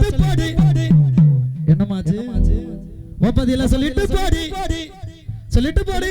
சொல்லிட்டு போடி. என்னமாச்சு? ஒப்பதில சொல்லிட்டு போடி. சொல்லிட்டு போடி.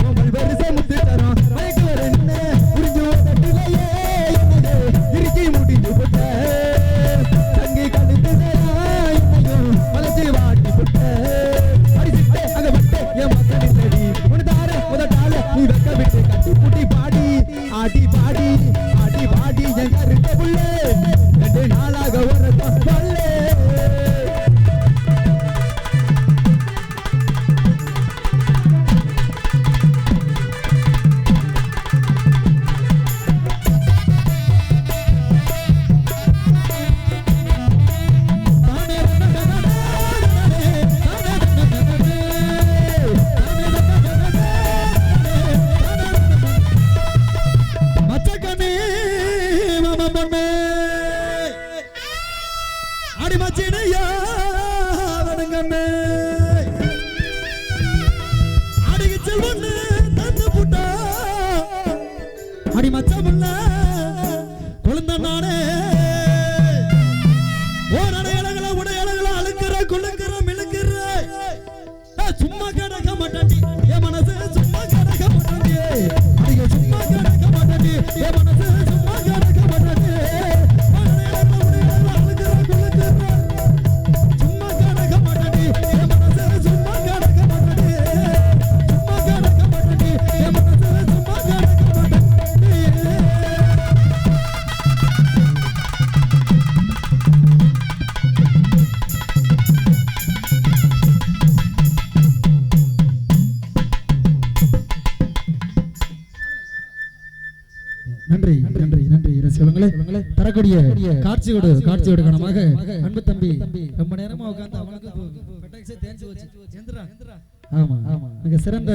தட்டி புட்டி பாடி ஆடி பாடி. வணங்கண்ணே அடிக்கு செல்வண்ணே தந்து புட்டா. அடி மச்சமுள்ள குழந்த நானே. ஓர் அடையலகளை உடையலகளை அழுக்கிற குழுக்கிற மிழுக்கிற சும்மா கிடக்க மாட்டாட்டி என் மனசு சிவங்களே தரக்கூடிய காட்சியோடு காட்சியோடு கணமாக அன்பு தம்பி ரொம்ப நேரமா உட்காந்து அவனுக்கு ஆமா ஆமா. மிக சிறந்த